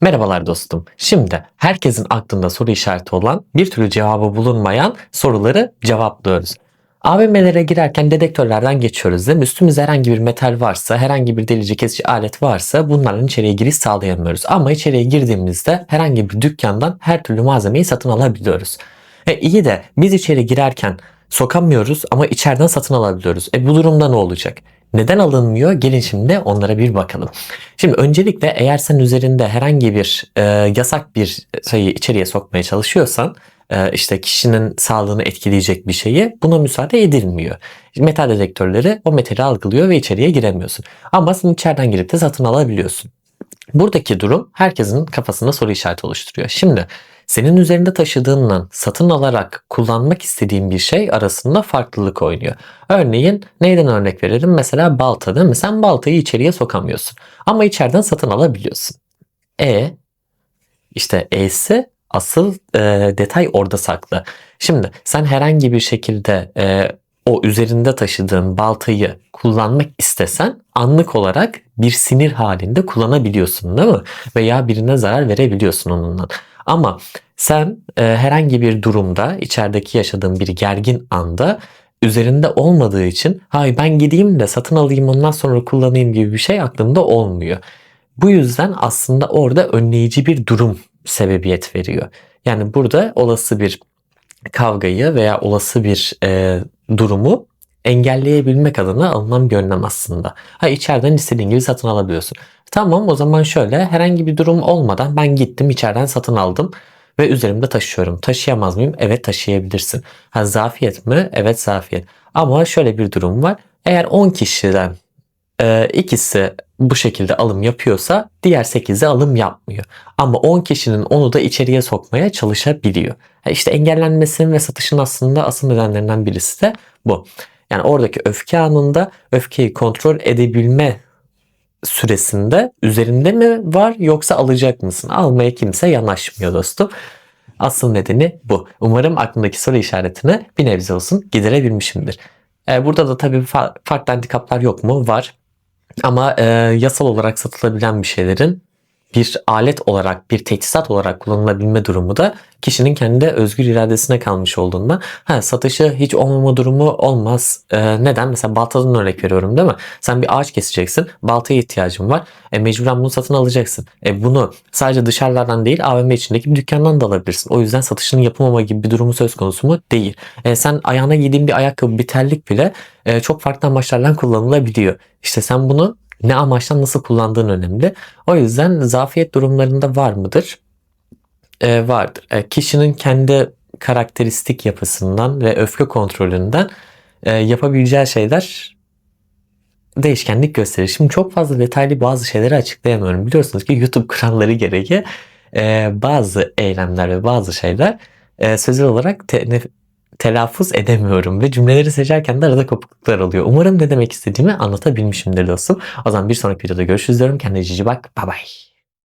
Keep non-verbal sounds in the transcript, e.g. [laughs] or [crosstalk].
Merhabalar dostum. Şimdi herkesin aklında soru işareti olan bir türlü cevabı bulunmayan soruları cevaplıyoruz. AVM'lere girerken dedektörlerden geçiyoruz değil mi? Üstümüzde herhangi bir metal varsa, herhangi bir delici kesici alet varsa bunların içeriye giriş sağlayamıyoruz. Ama içeriye girdiğimizde herhangi bir dükkandan her türlü malzemeyi satın alabiliyoruz. E iyi de biz içeri girerken sokamıyoruz ama içeriden satın alabiliyoruz. E bu durumda ne olacak? Neden alınmıyor? Gelin şimdi onlara bir bakalım. Şimdi öncelikle eğer sen üzerinde herhangi bir e, yasak bir şeyi içeriye sokmaya çalışıyorsan e, işte kişinin sağlığını etkileyecek bir şeyi buna müsaade edilmiyor. Metal dedektörleri o metali algılıyor ve içeriye giremiyorsun. Ama sen içeriden girip de satın alabiliyorsun. Buradaki durum herkesin kafasında soru işareti oluşturuyor. Şimdi senin üzerinde taşıdığınla satın alarak kullanmak istediğin bir şey arasında farklılık oynuyor. Örneğin neyden örnek verelim? Mesela balta değil mi? Sen baltayı içeriye sokamıyorsun. Ama içeriden satın alabiliyorsun. E işte E'si asıl e, detay orada saklı. Şimdi sen herhangi bir şekilde e, o üzerinde taşıdığın baltayı kullanmak istesen anlık olarak bir sinir halinde kullanabiliyorsun değil mi? Veya birine zarar verebiliyorsun onunla. Ama sen e, herhangi bir durumda içerideki yaşadığın bir gergin anda üzerinde olmadığı için hay ben gideyim de satın alayım ondan sonra kullanayım gibi bir şey aklında olmuyor. Bu yüzden aslında orada önleyici bir durum sebebiyet veriyor. Yani burada olası bir kavgayı veya olası bir e, durumu engelleyebilmek adına alınan bir önlem aslında. Ha içeriden istediğin gibi satın alabiliyorsun. Tamam o zaman şöyle herhangi bir durum olmadan ben gittim içeriden satın aldım ve üzerimde taşıyorum. Taşıyamaz mıyım? Evet taşıyabilirsin. Ha zafiyet mi? Evet zafiyet. Ama şöyle bir durum var. Eğer 10 kişiden e, ikisi bu şekilde alım yapıyorsa diğer 8'i alım yapmıyor. Ama 10 kişinin onu da içeriye sokmaya çalışabiliyor. İşte engellenmesinin ve satışın aslında asıl nedenlerinden birisi de bu. Yani oradaki öfke anında öfkeyi kontrol edebilme süresinde üzerinde mi var yoksa alacak mısın? Almaya kimse yanaşmıyor dostum. Asıl nedeni bu. Umarım aklındaki soru işaretini bir nebze olsun giderebilmişimdir. Ee, burada da tabii farklı handikaplar yok mu? Var. Ama e, yasal olarak satılabilen bir şeylerin bir alet olarak, bir teçhizat olarak kullanılabilme durumu da kişinin kendi özgür iradesine kalmış olduğunda ha, satışı hiç olmama durumu olmaz. Ee, neden? Mesela baltadan örnek veriyorum değil mi? Sen bir ağaç keseceksin. Baltaya ihtiyacın var. E, mecburen bunu satın alacaksın. E, bunu sadece dışarılardan değil AVM içindeki bir dükkandan da alabilirsin. O yüzden satışının yapılmama gibi bir durumu söz konusu mu? Değil. E, sen ayağına giydiğin bir ayakkabı, bir terlik bile e, çok farklı amaçlarla kullanılabiliyor. İşte sen bunu ne amaçla nasıl kullandığın önemli. O yüzden zafiyet durumlarında var mıdır? Ee, vardır. E, kişinin kendi karakteristik yapısından ve öfke kontrolünden e, yapabileceği şeyler değişkenlik gösterir. Şimdi çok fazla detaylı bazı şeyleri açıklayamıyorum. Biliyorsunuz ki YouTube [laughs] kuralları gereği e, bazı eylemler ve bazı şeyler e, sözel olarak te, telaffuz edemiyorum ve cümleleri seçerken de arada kopukluklar oluyor. Umarım ne demek istediğimi anlatabilmişimdir dostum. O zaman bir sonraki videoda görüşürüz diyorum. Kendine cici bak. Bye bye.